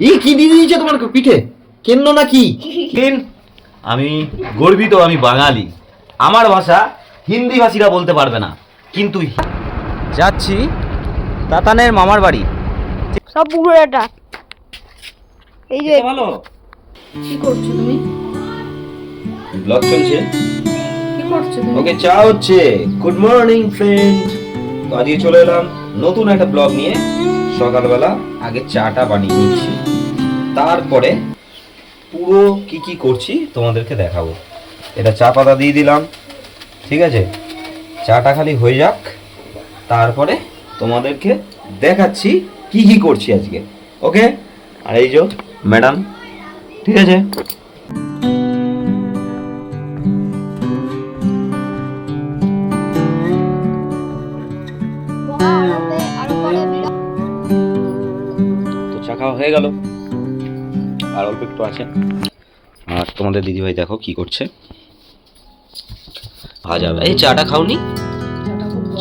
এই কি দিয়ে দিয়েছে তোমার পিঠে? কেন নাকি কেন? আমি গর্বিত আমি বাঙালি। আমার ভাষা হিন্দি ভাষীরা বলতে পারবে না কিন্তু যাচ্ছি তাতানের মামার বাড়ি। সব পুরো এটা এই যে ভালো? কি করছ তুমি? ব্লগ চলছে? কি করছ ওকে চা হচ্ছে। গুড মর্নিং ফ্রেন্ড তো আজকে চলে এলাম নতুন একটা ব্লগ নিয়ে সকালবেলা আগে চাটা বানিয়ে নিচ্ছি। তারপরে পুরো কি কি করছি তোমাদেরকে দেখাবো। এটা চা পাতা দিয়ে দিলাম, ঠিক আছে? চাটা খালি হয়ে যাক, তারপরে তোমাদেরকে দেখাচ্ছি কি কি করছি আজকে ওকে আর এই যে ম্যাডাম ঠিক আছে? হয়ে গেল। আর অল্প একটু আছে। আর তোমাদের দিদিভাই দেখো কি করছে। ভাজা। এই চাটা খাওনি?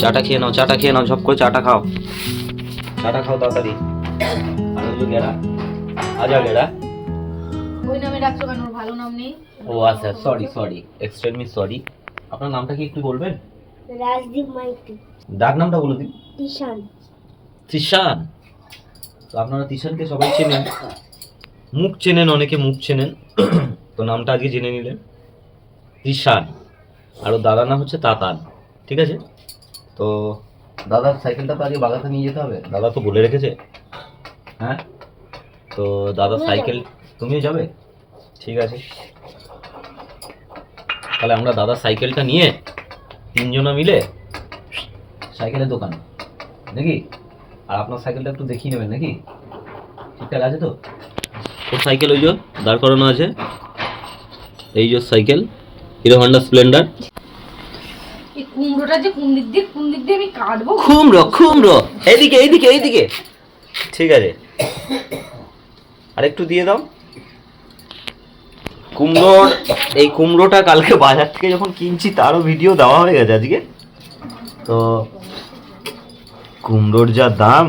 চাটা খেয়ে নাও চাটা খেয়ে নাও ঝপ করে চাটা খাও। চাটা খাও তাড়াতাড়ি। যে গেড়া। আজা গেড়া। ওই নামে ডাকছো কেন? ভালো নাম নেই। ও আচ্ছা সরি সরি এক্সট্রিমলি সরি আপনার নামটা কি একটু বলবেন? রাজদীপ মাইতি। ডাক নামটা বলে দিন ঈশান। তিশান তো আপনারা তিশানকে সবাই চেনেন। মুখ চেনেন অনেকে মুখ চেনেন। তো নামটা আজকে জেনে নিলেন। তিশান। আর ওর দাদার নাম হচ্ছে তাতান। ঠিক আছে? তো দাদার সাইকেলটা তো আগে বাগাতে নিয়ে যেতে হবে। দাদা তো বলে রেখেছে। হ্যাঁ? তো দাদার সাইকেল তুমিও যাবে? ঠিক আছে। তাহলে আমরা দাদার সাইকেলটা নিয়ে তিনজনা মিলে সাইকেলের দোকান। নাকি? আর আপনার সাইকেলটা একটু দেখিয়ে নেবেন নাকি? ঠিকঠাক আছে তো? ওর সাইকেল ওই যে দাঁড় করানো আছে। এই যে সাইকেল হিরো হন্ডা স্প্লেন্ডার। এই কুমড়োটা যে কোন দিক দিয়ে কোন দিক দিয়ে আমি কাটবো? খুমরো খুমরো এইদিকে এইদিকে এইদিকে। ঠিক আছে। আর একটু দিয়ে দাও। কুমড়োর এই কুমড়োটা কালকে বাজার থেকে যখন কিনছি তারও ভিডিও দেওয়া হয়ে গেছে আজকে। তো কুমড়োর যা দাম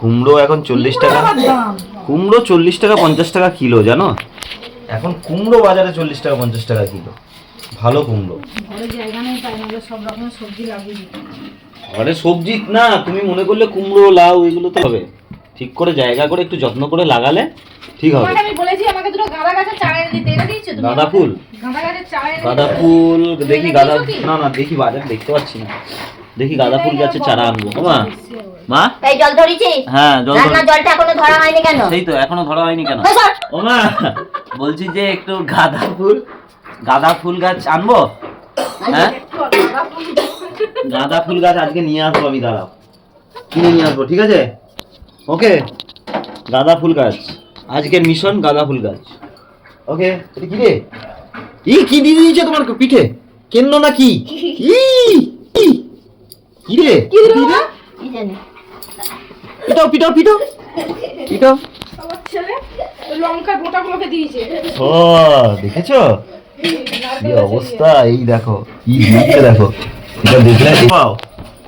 কুমড়ো এখন চল্লিশ টাকা। কুমড়ো চল্লিশ টাকা পঞ্চাশ টাকা কিলো জানো? এখন কুমড়ো বাজারে চল্লিশ টাকা পঞ্চাশ টাকা কিলো। ভালো কুমড়ো। ঘরে সবজি না তুমি মনে করলে কুমড়ো লাউ এগুলো তো হবে। ঠিক করে জায়গা করে একটু যত্ন করে লাগালে ঠিক হবে। আমি বলেছি আমাকে দুটো গাঁদা গাছের চারা এনে দিতে। এনে দিয়েছ তুমি? গাঁদা ফুল। গাঁদা গাছের চারা গাঁদা ফুল দেখি গাঁদা না না দেখি বাজার দেখতে পাচ্ছি না। দেখি গাঁদা ফুল গাছের চারা আনব। মা। মা? তাই জল ধরেছি? হ্যাঁ জল রান্নার জলটা এখনও ধরা হয়নি কেন? সেই তো এখনও ধরা হয়নি কেন? ও মা বলছি যে একটু গাঁদা ফুল গাঁদা ফুল গাছ আনব? হ্যাঁ? গাঁদা ফুল গাছ। আজকে নিয়ে আসব আমি দাঁড়াও। কিনে নিয়ে আসব ঠিক আছে? ওকে? গাঁদা ফুল গাছ। আজকের মিশন গাঁদা ফুল গাছ। ওকে? এটা কি রে? ই কি দিয়ে দিয়েছে তোমার পিঠে? কেন নাকি ই ই, কি রে কি দিল মা? কি জানি পিটাও পিটাও পিটাও পিটাও আমার ছেলে ওই লঙ্কার গোটাগুলোকে দিয়েছে ও দেখেছো কি অবস্থা এই দেখো কি দিয়েছে দেখো এটা দেখলে পাও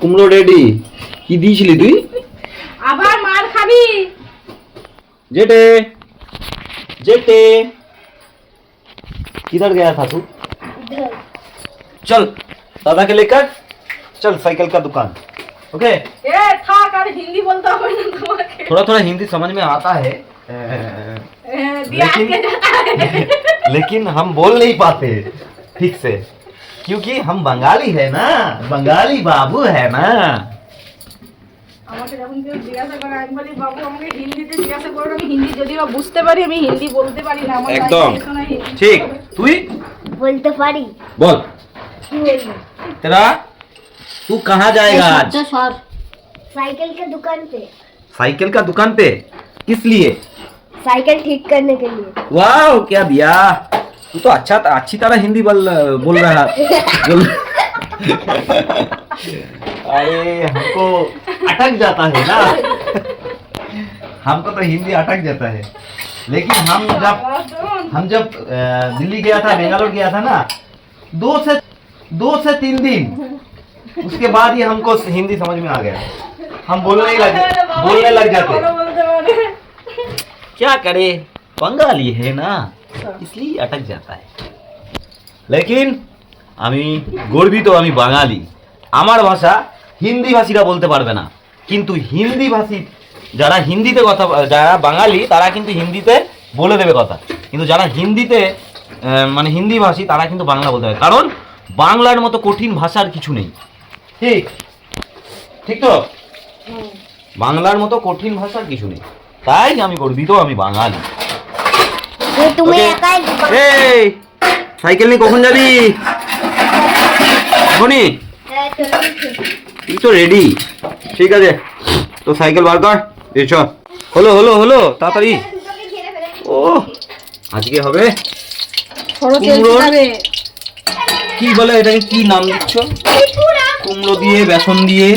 কুমড়ো রেডি কি দিয়েছিলি তুই আবার মার খাবি जेठे जेठे किधर गया था तू चल दादा के लेकर चल साइकिल का दुकान ओके এ থাক আর হিন্দি বলতে হবে না তোমাকে थोड़ा थोड़ा हिंदी समझ में आता है এ, দিয়ে আটকে যাতা है। लेकिन हम बोल नहीं पाते ठीक से क्योंकि हम बंगाली है ना बंगाली बाबू है ना আমাকে যখন কেউ জিজ্ঞাসা করে আমি বলি বাবু আমাকে হিন্দিতে জিজ্ঞাসা করো আমি হিন্দি যদি বা বুঝতে পারি আমি হিন্দি বলতে পারি না আমার একদম। বাড়িতে শোনায় হিন্দি। ठीक তুই বলতে পারি बोल কি বলবো तेरा तू कहाँ जाएगा आज? साइकिल के दुकान पे। साइकिल का दुकान पे? किस लिए? साइकिल ठीक करने के लिए। वाह क्या दिया तू तो अच्छा अच्छी तरह हिंदी बोल बोल रहा। बोल। अरे हमको अटक जाता है ना। हमको तो हिंदी अटक जाता है। लेकिन हम जब हम जब दिल्ली गया था बेंगलोर गया था ना दो से दो से तीन दिन उसके बाद ही हमको हिंदी समझ में आ गया हम बोलने ही लग बोलने लग जाते ভালো বলতে পারে क्या करे बंगाली है ना इसलिए अटक जाता है लेकिन আমি গর্বিত আমি বাঙালি আমার ভাষা হিন্দি ভাষীরা বলতে পারবে না কিন্তু হিন্দি ভাষী যারা হিন্দিতে কথা যারা বাঙালি তারা কিন্তু হিন্দিতে বলে দেবে কথা কিন্তু যারা হিন্দিতে আহ, মানে হিন্দি ভাষী তারা কিন্তু বাংলা বলতে পারে কারণ বাংলার মতো কঠিন ভাষার কিছু নেই ঠিক। ঠিক তো? বাংলার মতো কঠিন ভাষার কিছু নেই। তাই আমি গর্বিত আমি বাঙালি। যে তুমি একাই এই সাইকেল নিয়ে কখন যাবি? এখনই হ্যাঁ, তুই তো রেডি ঠিক আছে তো সাইকেল বার কর। এই চল। হলো হলো হলো তাড়াতাড়ি। দুটোকে ও আজকে হবে? কি বলে এটাকে? কি নাম দিচ্ছ? কুমড়ো দিয়ে বেসন দিয়ে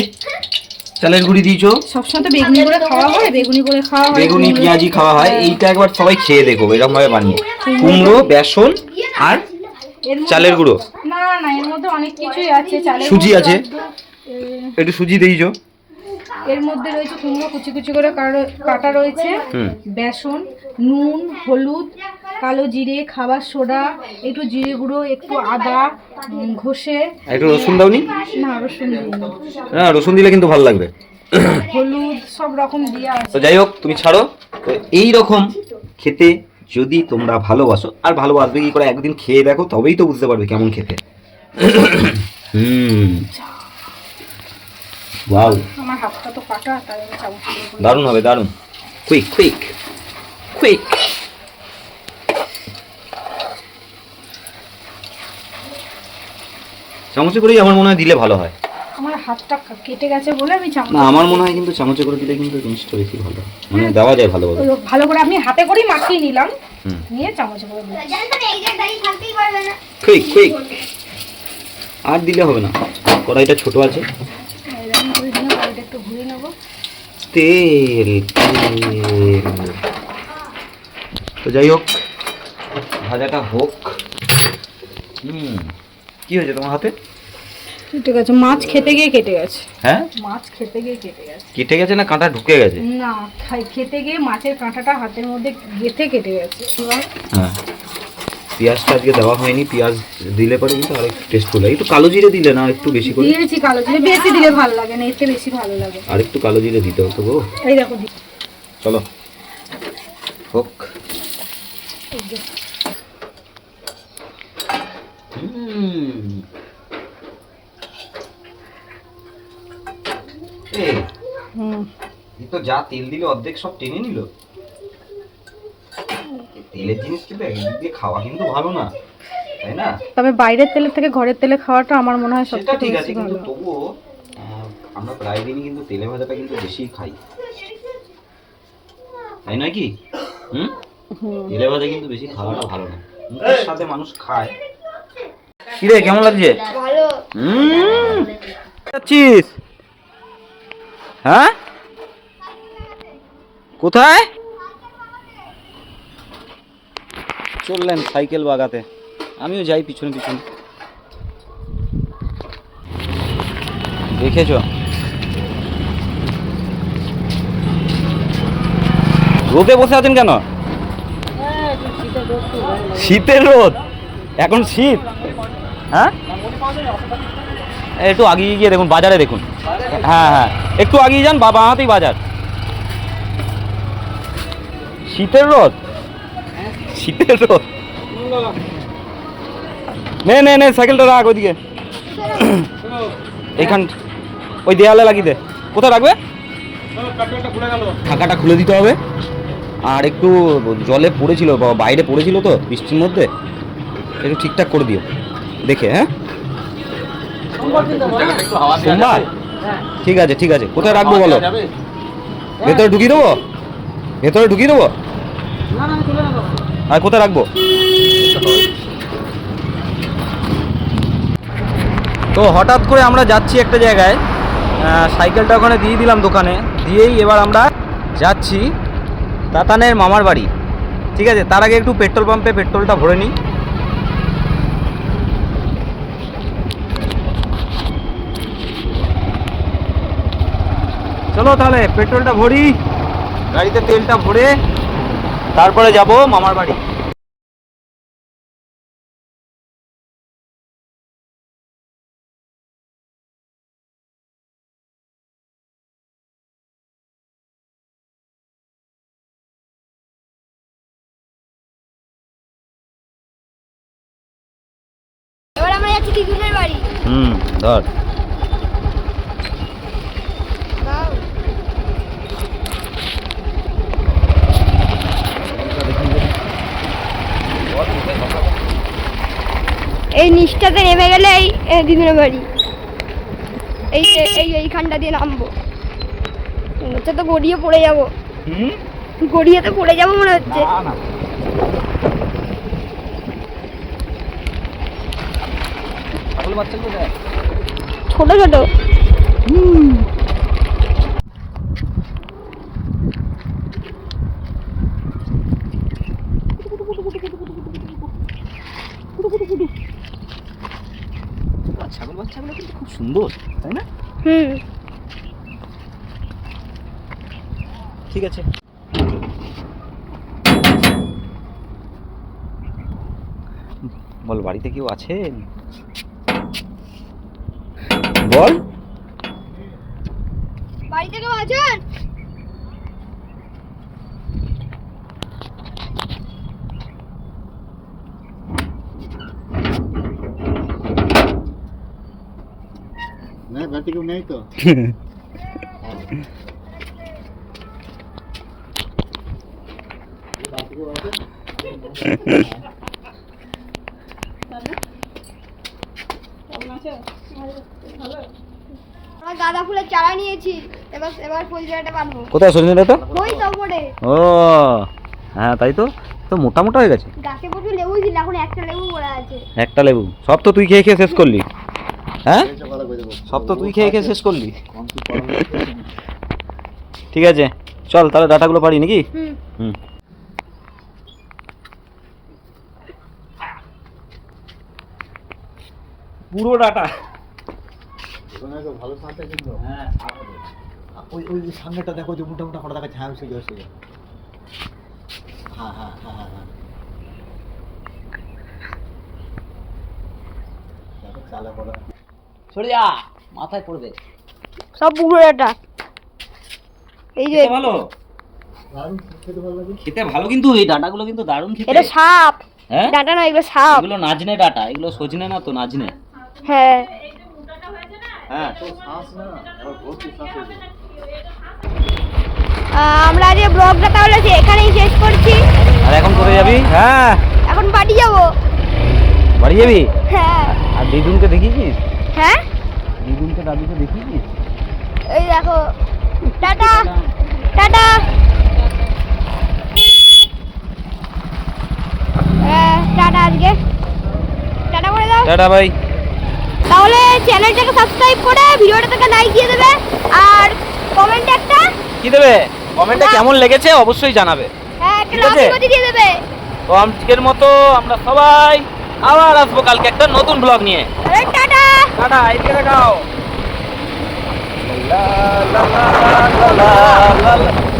চালের গুঁড়ি দিয়েছ? সবসময় তো বেগুনি করে খাওয়া হয় বেগুনি করে খাওয়া হয় বেগুনি পেঁয়াজি খাওয়া হয়। এইটা একবার সবাই খেয়ে দেখো এরকম ভাবে বানিয়ে। কুমড়ো বেসন আর চালের গুঁড়ো। না না এর মধ্যে অনেক কিছুই আছে চালের সুজি আছে? একটু সুজি দিয়েছ এর মধ্যে রয়েছে কুমড়ো কুচি কুচি করে কাটা রয়েছে। বেসন নুন হলুদ কালো জিরে খাবার সোডা একটু জিরে গুঁড়ো একটু আদা ঘষে। একটু রসুন দাওনি? না রসুন। না রসুন দিলে কিন্তু ভালো লাগবে। হলুদ সব রকম দিয়ে আছে। তো যাই হোক তুমি ছাড়ো। তো এই রকম খেতে যদি তোমরা ভালোবাসো আর ভালোবাসবে কি করে? একদিন খেয়ে দেখো তবেই তো বুঝতে পারবে কেমন খেতে। হুম। ওয়াও আমার হাতটা তো কাটা তাই আমি চামচ দারুণ হবে দারুণ। কুইক কুইক কুইক চামচে করেই আমার মনে হয় দিলে ভালো হয়। আমার হাতটা কেটে গেছে বলে আমি চামচ না আমার মনে হয় কিন্তু চামচে করে দিলে কিন্তু জিনিসটা বেশি ভালো মানে দেওয়া যায় ওই ভালো করে আমি হাতে করেই মাখিয়ে নিলাম। নিয়ে চামচে করে দিলাম। কুইক কুইক আর দিলে হবে না। কড়াইটা ছোট আছে এরকম করে দিলাম কড়াইটা একটু ঘুরে নেব তেল তেল। তো যাই হোক ভাজাটা হোক। হুম কি হয়েছে তোমার হাতে? কেটে গেছে মাছ খেতে গিয়ে কেটে গেছে। হ্যাঁ? মাছ খেতে গিয়ে কেটে গেছে। কেটে গেছে না কাঁটা ঢুকে গেছে? না খাই- খেতে গিয়ে মাছের কাঁটাটা হাতের মধ্যে গেথে কেটে গেছে। হ্যাঁ। পেঁয়াজটা আজকে দেওয়া হয়নি পেঁয়াজ দিলে পরে কিন্তু আরেকটু টেস্টফুল হয়। একটু কালো জিরে দিলে না একটু বেশি করে? দিয়েছি কালো জিরে বেশি দিলে ভালো লাগে না এতে বেশি ভালো লাগে। আর একটু কালো জিরে দিতে হতো গো। এই দেখো চলো। হোক। এই তো যা তেল দিলে অর্ধেক সব টেনে নিল। তেলের জিনিস কিন্তু একদিক দিয়ে খাওয়া কিন্তু ভালো না তাই না? তবে বাইরের তেলের থেকে ঘরের তেলে খাওয়াটা আমার মনে হয় সবথেকে ঠিক আছে কিন্তু তবুও আমরা প্রায় দিনই কিন্তু তেলে ভাজাটা কিন্তু বেশি খাই। তাই নয় কি? হুম? হুম। তেলে ভাজা কিন্তু বেশি খাওয়াটা ভালো না। মুখের সাথে মানুষ খায়। কিরে কেমন লাগছে? ভালো। হুম? যাচ্ছিস? হ্যাঁ? কোথায়? চললেন সাইকেল বাগাতে। আমিও যাই পিছনে পিছনে। দেখেছ? রোদে বসে আছেন কেন? শীতের রোদ? এখন শীত? হ্যাঁ? একটু আগিয়ে গিয়ে দেখুন, বাজারে দেখুন। হ্যাঁ হ্যাঁ। একটু আগিয়ে যান, বাবা হাতেই বাজার। শীতের রোদ? শীতের রোদ নে নে নে, সাইকেলটা রাখ ওইদিকে। এইখান, ওই দেয়ালে লাগিয়ে দে। কোথায় রাখবে? ঢাকাটা খুলে দিতে হবে। আর একটু জলে পড়েছিল বাইরে পড়েছিল তো, বৃষ্টির মধ্যে। একটু ঠিকঠাক করে দিও। দেখে হ্যাঁ? সোমবার? ঠিক আছে ঠিক আছে। কোথায় রাখব বলো? ভেতরে ঢুকিয়ে দেবো? ভেতরে ঢুকিয়ে দেবো? আর কোথায় রাখব? তো হঠাৎ করে আমরা যাচ্ছি একটা জায়গায়। সাইকেলটা ওখানে দিয়ে দিলাম দোকানে। দিয়েই এবার আমরা যাচ্ছি তাতানের মামার বাড়ি। ঠিক আছে? তার আগে একটু পেট্রোল পাম্পে পেট্রোলটা ভরে নিই। চলো তাহলে, পেট্রোলটা ভরি। গাড়িতে তেলটা ভরে তারপরে যাব মামার বাড়ি। হুম ধর। এই নিচটাতে নেমে গেলে এই দিদুনের বাড়ি। এই এই এইখানটা দিয়ে নামবো। মনে হচ্ছে তো গড়িয়ে পড়ে যাব। হুম? গড়িয়ে তো পড়ে যাব মনে হচ্ছে। ছোট ছোট। আর ছাগল বাচ্চাগুলো কিন্তু খুব সুন্দর তাই না? হুম। ঠিক আছে। বল বাড়িতে কেউ আছে বল। বাড়িতে কেউ আছেন? না বাড়িতে কেউ নেই তো? গাঁদা ফুলের চারা নিয়েছি। এবার এবার ফুল চারাটা বাঁধবো। কোথায় সজনে ডাটা ওই তো ওপরে ও হ্যাঁ তাই তো। তো মোটা মোটা হয়ে গেছে। গাছে প্রচুর লেবু ছিল এখন একটা লেবু পড়ে আছে। একটা লেবু। সব তো তুই খেয়ে খেয়ে শেষ করলি। হ্যাঁ? সব তো তুই খেয়ে খেয়ে শেষ করলি? ঠিক আছে চল তাহলে ডাটাগুলো পারি নাকি? হুম। হুম। পুরো ডাটা। ভালো ওই ওই যে সামনেটা দেখো যে মোটা মোটা হ্যাঁ হ্যাঁ হ্যাঁ হ্যাঁ হ্যাঁ হ্যাঁ। চালা করা সরে যা মাথায় পড়বে। সব পুরো এটা এই যে ভালো খেতে ভালো? লাগে খেতে ভালো কিন্তু এই ডাটাগুলো কিন্তু দারুণ খেতে। এটা সাপ। হ্যাঁ? ডাটা না এগুলো সাপ। এগুলো নাজনে ডাটা এগুলো সজনে না তো নাজনে? হ্যাঁ। হ্যাঁ আমরা যে ব্লগটা তাহলে যে এখানেই শেষ করছি। আর এখন কোথায় যাবি? হ্যাঁ। এখন বাড়ি যাব। বাড়ি যাবি? হ্যাঁ। আর দিদুনকে দেখিয়েছিস? হ্যাঁ? দিদুনকে দাদুকে দেখিয়েছিস? এই দেখো। টাটা। টাটা। হ্যাঁ, টাটা আজকে। টাটা করে দাও। টাটা ভাই তাহলে চ্যানেলটাকে সাবস্ক্রাইব করে ভিডিওটাকে লাইক দিয়ে দেবে। আর কমেন্ট একটা কি দেবে? কমেন্টে কেমন লেগেছে অবশ্যই জানাবে। হ্যাঁ একটা লাভ দিয়ে দেবে। তো আজকের মতো আমরা সবাই আবার আসব কালকে একটা নতুন ব্লগ নিয়ে। টাটা। काढा ऐकलं गाव? ला ला ला ला ला.